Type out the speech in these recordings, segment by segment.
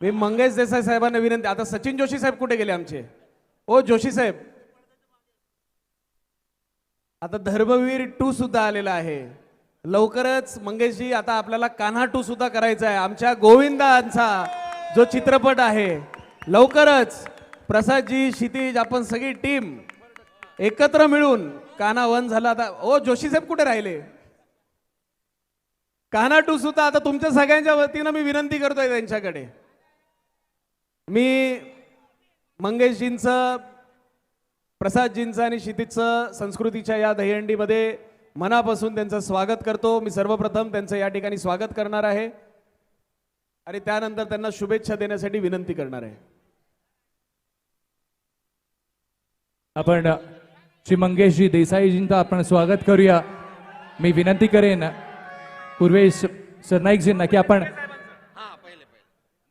मी मंगेश देसाई साहेबांना विनंती आता सचिन जोशी साहेब कुठे गेले आमचे? ओ जोशी साहेब. आता धर्मवीर टू सुद्धा आलेला आहे. लवकरच मंगेशजी आता आपल्याला कान्हा टू सुद्धा करायचा आहे. आमच्या गोविंदांचा जो चित्रपट आहे लवकरच प्रसादजी क्षितिज आपण सगळी टीम एकत्र मिळून कान्हा वन झाला. आता ओ जोशी साहेब कुठे राहिले? कान्हा टू सुद्धा आता तुमच्या सगळ्यांच्या वतीनं मी विनंती करतोय त्यांच्याकडे. मी मंगेशजींचं प्रसादजींचं आणि क्षितिजचं संस्कृतीच्या या दहीहंडीमध्ये मनापासून त्यांचं स्वागत करतो. मी सर्वप्रथम त्यांचं या ठिकाणी स्वागत करणार आहे. आणि त्यानंतर त्यांना शुभेच्छा देण्यासाठी विनंती करणार आहे. आपण श्री मंगेशजी देसाईजींचं आपण स्वागत करूया. मी विनंती करेन पूर्वेश सरनाईकजींना की आपण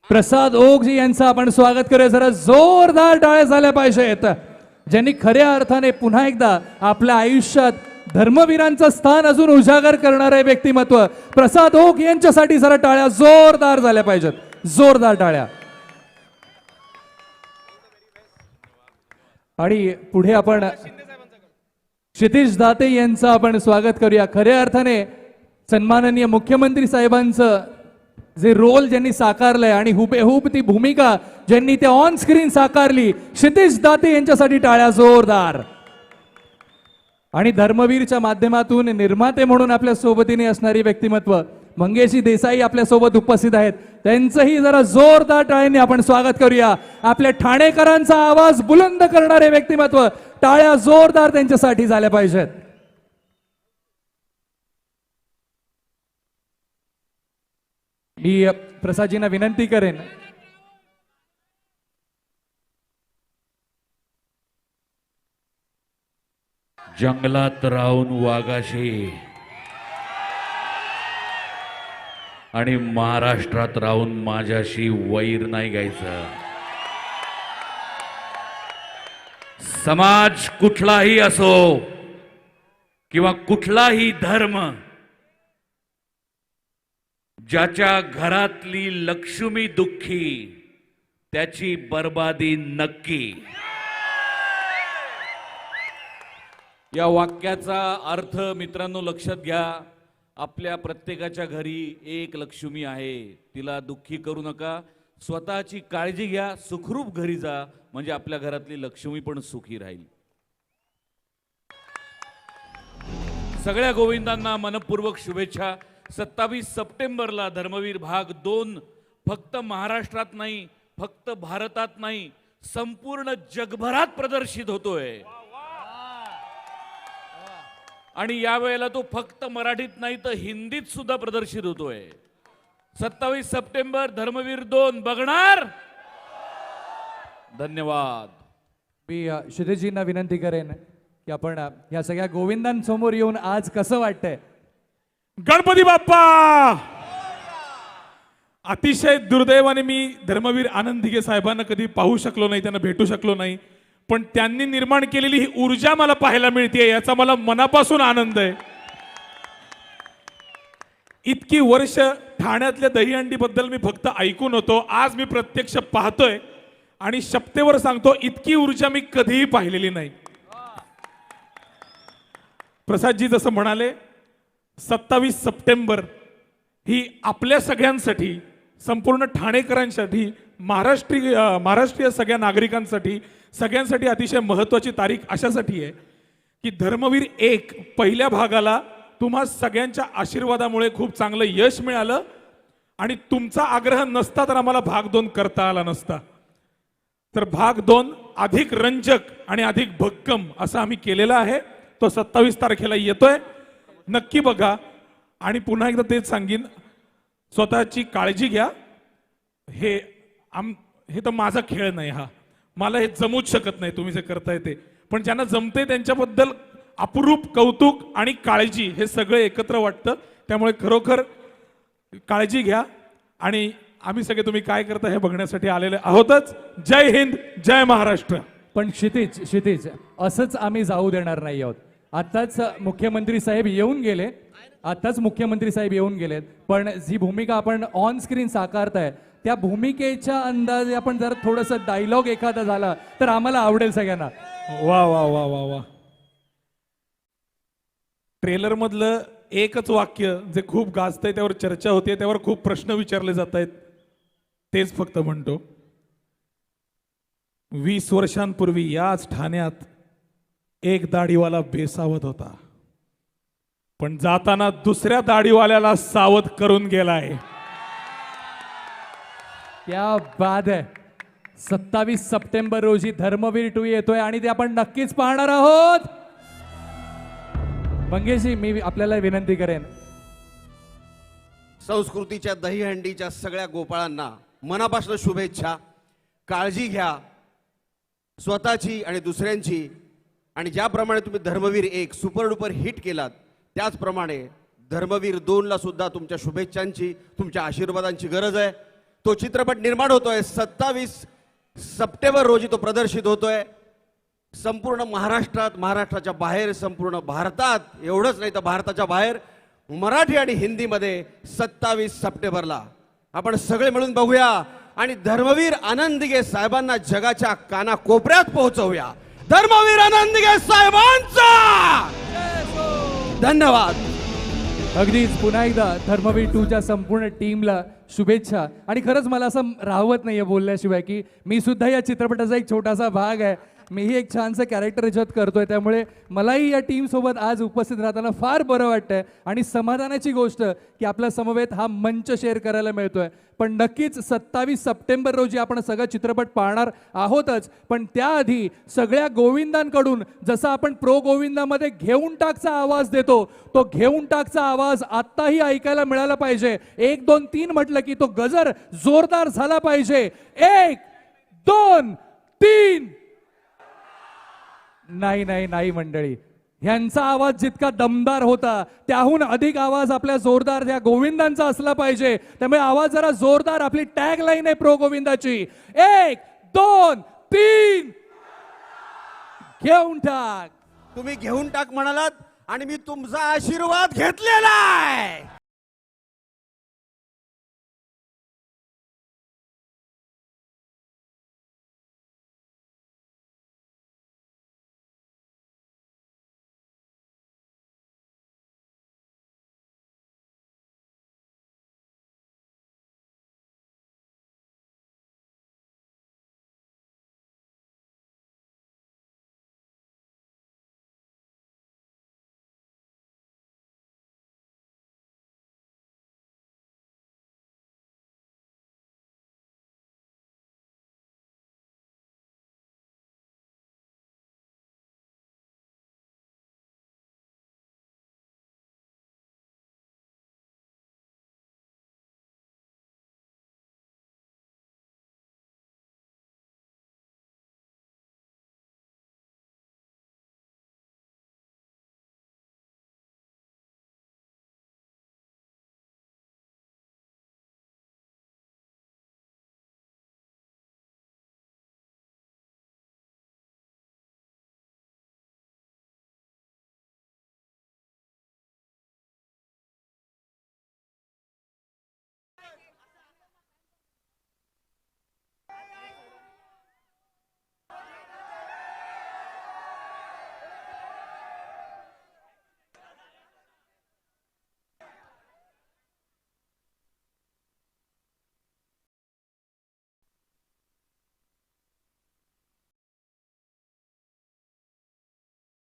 प्रसाद ओगजी यांचं आपण स्वागत करूया. जरा जोरदार टाळ्या झाल्या पाहिजेत. ज्यांनी खऱ्या अर्थाने पुन्हा एकदा आपल्या आयुष्यात धर्मवीरांचं स्थान अजून उजागर करणारे व्यक्तिमत्व. प्रसाद ओक यांच्यासाठी जरा टाळ्या जोरदार झाल्या पाहिजेत. जोरदार टाळ्या. आणि पुढे आपण क्षितिश दाते यांचं आपण स्वागत करूया. खऱ्या अर्थाने सन्माननीय मुख्यमंत्री साहेबांचं जे रोल ज्यांनी साकारलंय आणि हुबेहूब ती भूमिका ज्यांनी त्या ऑन स्क्रीन साकारली क्षितिज दाते यांच्यासाठी टाळ्या जोरदार. आणि धर्मवीरच्या माध्यमातून निर्माते म्हणून आपल्या सोबतीने असणारी व्यक्तिमत्व मंगेशी देसाई आपल्यासोबत उपस्थित आहेत. त्यांचंही जरा जोरदार टाळ्यांनी आपण स्वागत करूया. आपल्या ठाणेकरांचा आवाज बुलंद करणारे व्यक्तिमत्व टाळ्या जोरदार त्यांच्यासाठी झाल्या पाहिजेत. मी प्रसादजींना विनंती करेन जंगलात राहून वाघाशी आणि महाराष्ट्रात राहून माझ्याशी वैर नाही गायचं समाज कुठलाही असो किंवा कुठलाही धर्म ज्याच्या घरातली लक्ष्मी दुःखी त्याची बर्बादी नक्की. या वाक्याचा अर्थ मित्रांनो लक्षात घ्या. आपल्या प्रत्येकाच्या घरी एक लक्ष्मी आहे. तिला दुःखी करू नका. स्वतःची काळजी घ्या. सुखरूप घरी जा. म्हणजे आपल्या घरातली लक्ष्मी पण सुखी राहील. सगळ्या गोविंदांना मनपूर्वक शुभेच्छा. सत्तावीस सप्टेंबरला धर्मवीर भाग दोन फक्त महाराष्ट्रात नाही फक्त भारतात नाही संपूर्ण जगभरात प्रदर्शित होतोय. आणि यावेळेला तो फक्त मराठीत नाही तर हिंदीत सुद्धा प्रदर्शित होतोय. सत्तावीस सप्टेंबर धर्मवीर दोन बघणार. धन्यवाद. मी अ, विनंती करेन की आपण या सगळ्या गोविंदांसमोर येऊन आज कसं वाटतंय? गणपती बाप्पा! अतिशय दुर्दैवाने मी धर्मवीर आनंद दिघे साहेबांना कधी पाहू शकलो नाही त्यांना भेटू शकलो नाही पण त्यांनी निर्माण केलेली ही ऊर्जा मला पाहायला मिळते याचा मला मनापासून आनंद आहे. इतकी वर्ष ठाण्यातल्या दहीहंडीबद्दल मी फक्त ऐकून होतो आज मी प्रत्यक्ष पाहतोय आणि शपतेवर सांगतो इतकी ऊर्जा मी कधीही पाहिलेली नाही. प्रसादजी जसं म्हणाले सत्तावीस सप्टेंबर ही आपल्या सगळ्यांसाठी संपूर्ण ठाणेकरांसाठी महाराष्ट्रीय महाराष्ट्रीय सगळ्या नागरिकांसाठी सगळ्यांसाठी अतिशय महत्त्वाची तारीख अशासाठी आहे की धर्मवीर एक पहिल्या भागाला तुम्हा सगळ्यांच्या आशीर्वादामुळे खूप चांगलं यश मिळालं आणि तुमचा आग्रह नसता तर आम्हाला भाग दोन करता आला नसता. तर भाग दोन अधिक रंजक आणि अधिक भक्कम असा आम्ही केलेला आहे. तो सत्तावीस तारखेला येतोय. नक्की बघा. आणि पुन्हा एकदा तेच सांगेन. स्वतःची काळजी घ्या. हे आम हे तर माझा खेळ नाही हा. मला हे जमूच शकत नाही तुम्ही जे करताय ते. पण ज्यांना जमते त्यांच्याबद्दल अपरूप कौतुक आणि काळजी हे सगळं एकत्र वाटतं. त्यामुळे खरोखर काळजी घ्या. आणि आम्ही सगळे तुम्ही काय करता हे बघण्यासाठी आलेले आहोतच. जय हिंद जय महाराष्ट्र. पण क्षितिज क्षितिज असंच आम्ही जाऊ देणार नाही आहोत. आताच मुख्यमंत्री साहेब येऊन गेले. आताच मुख्यमंत्री साहेब येऊन गेलेत पण जी भूमिका आपण ऑन स्क्रीन साकारताय त्या भूमिकेच्या अंदाजे आपण जर थोडस डायलॉग एखादा झाला तर आम्हाला आवडेल सगळ्यांना. वा वा वा वा वा. ट्रेलर मधलं एकच वाक्य जे खूप गाजतंय त्यावर चर्चा होते त्यावर खूप प्रश्न विचारले जात आहेत तेच फक्त म्हणतो. वीस वर्षांपूर्वी याच ठाण्यात एक दाढीवाला बेसावत होता. पण जाताना दुसऱ्या दाढीवाल्याला सावध करून गेलाय. क्या बाद आहे सत्तावीस सप्टेंबर रोजी धर्मवीर टू येतोय आणि ते आपण नक्कीच पाहणार आहोत. मंगेशजी मी आपल्याला विनंती करेन. संस्कृतीच्या दहीहंडीच्या सगळ्या गोपाळांना मनापासून शुभेच्छा. काळजी घ्या. स्वतःची आणि दुसऱ्यांची आणि ज्याप्रमाणे तुम्ही धर्मवीर एक सुपर डुपर हिट केलात त्याचप्रमाणे धर्मवीर दोनला सुद्धा तुमच्या शुभेच्छांची तुमच्या आशीर्वादांची गरज आहे. तो चित्रपट निर्माण होतोय सत्तावीस सप्टेंबर रोजी तो प्रदर्शित होतोय. संपूर्ण महाराष्ट्रात महाराष्ट्राच्या बाहेर संपूर्ण भारतात एवढंच नाही तर भारताच्या बाहेर मराठी आणि हिंदीमध्ये सत्तावीस सप्टेंबरला. आपण सगळे मिळून बघूया आणि धर्मवीर आनंदगे साहेबांना जगाच्या कानाकोपऱ्यात पोहोचवूया. धर्मवीर आनंदगे साहेबांचा! धन्यवाद. अगदीच पुन्हा एकदा धर्मवीर टूच्या संपूर्ण टीमला शुभेच्छा. आणि खरंच मला असं राहवत नाहीये बोलल्याशिवाय की मी सुद्धा या चित्रपटाचा एक छोटासा भाग आहे. मीही एक छानसं कॅरेक्टर याच्यात करतोय त्यामुळे मलाही या टीमसोबत आज उपस्थित राहताना फार बरं वाटतंय. आणि समाधानाची गोष्ट की आपल्या समवेत हा मंच शेअर करायला मिळतोय. पण नक्कीच सत्तावीस सप्टेंबर रोजी आपण सगळं चित्रपट पाहणार आहोतच. पण त्याआधी सगळ्या गोविंदांकडून जसं आपण प्रो गोविंदामध्ये घेऊन टाकचा आवाज देतो तो घेऊन टाकचा आवाज आत्ताही ऐकायला मिळाला पाहिजे. एक दोन तीन म्हटलं की तो गजर जोरदार झाला पाहिजे. एक दोन तीन. नाही नाही नाही मंडळी. ह्यांचा आवाज जितका दमदार होता त्याहून अधिक आवाज आपल्या जोरदार त्या गोविंदांचा असला पाहिजे. त्यामुळे आवाज जरा जोरदार आपली टॅग लाईन आहे प्रो गोविंदाची. एक दोन तीन. घेऊन टाक. तुम्ही घेऊन टाक म्हणालात आणि मी तुमचा आशीर्वाद घेतलेला आहे.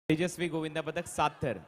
तेजस्वी गोविंदा पदक सात थर.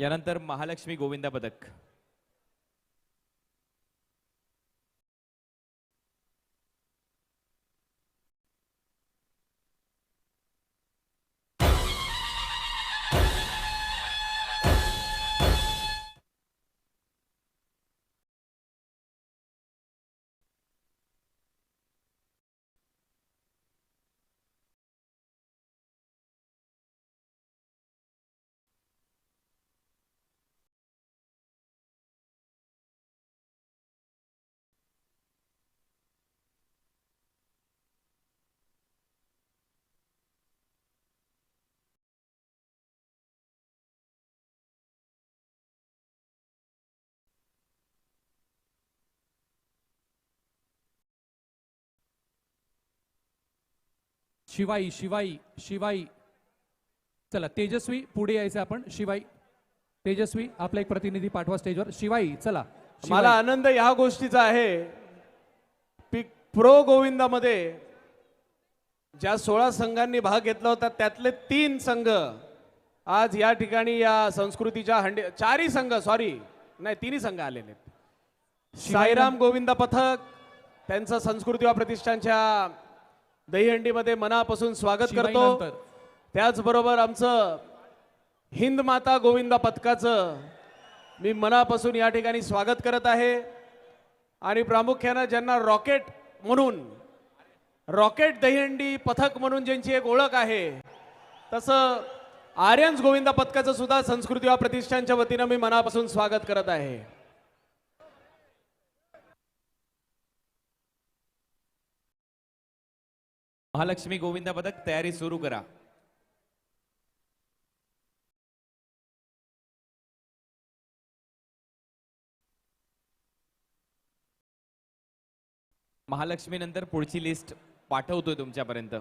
यानंतर महालक्ष्मी गोविंदा पदक. शिवाई शिवाई शिवाई. चला तेजस्वी पुढे यायचं आपण. शिवाई तेजस्वी आपला एक प्रतिनिधी पाठवा स्टेजवर. शिवाई चला. शिवाई. मला आनंद ह्या गोष्टीचा आहे. पी प्रो गोविंदामध्ये ज्या सोळा संघांनी भाग घेतला होता त्यातले तीन संघ आज या ठिकाणी या संस्कृतीच्या हंडी चारही संघ सॉरी नाही तिन्ही संघ आलेले आहेत. साईराम गोविंदा पथक त्यांचं संस्कृती व प्रतिष्ठानच्या दहीहंडीमध्ये मनापासून स्वागत करतो. त्याचबरोबर आमचं हिंद माता गोविंदा पथकाचं मी मनापासून या ठिकाणी स्वागत करत आहे. आणि प्रामुख्यानं ज्यांना रॉकेट म्हणून रॉकेट दहीहंडी पथक म्हणून ज्यांची एक ओळख आहे तसं आर्यन्स गोविंदा पथकाचं सुद्धा संस्कृती व प्रतिष्ठानच्या वतीनं मी मनापासून स्वागत करत आहे. महालक्ष्मी गोविंद पदक तयारी सुरू करा महालक्ष्मी नंतर पुढची लिस्ट पाठवतोय तुमच्यापर्यंत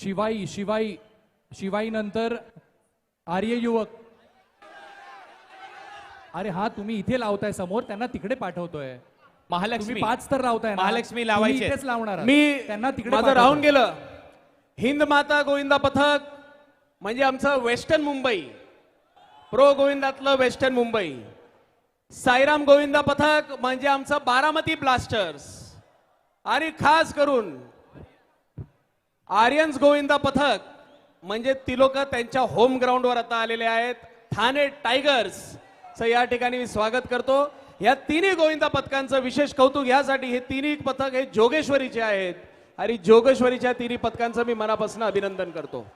शिवाई शिवाई शिवाई नंतर आर्य युवक. अरे हा तुम्ही इथे लावताय समोर त्यांना तिकडे पाठवतोय. महालक्ष्मी. पाच तर लावताय. महालक्ष्मी लावायचे. लावणार. मी त्यांना तिकडे माझं. राहून गेलं. हिंद माता गोविंदा पथक म्हणजे आमचं वेस्टर्न मुंबई. प्रो गोविंदातलं वेस्टर्न मुंबई. साईराम गोविंदा पथक म्हणजे आमचं बारामती ब्लास्टर्स. आणि खास करून आर्यन्स गोविंदा पथक म्हणजे ती लोक त्यांच्या होम ग्राउंडवर आता आलेले आहेत. ठाणे टायगर्सचं या ठिकाणी मी स्वागत करतो. या तिन्ही गोविंदा पथकांचं विशेष कौतुक यासाठी हे तिन्ही पथक हे जोगेश्वरीचे आहेत. आणि जोगेश्वरीच्या तिन्ही पथकांचं मी मनापासून अभिनंदन करतो.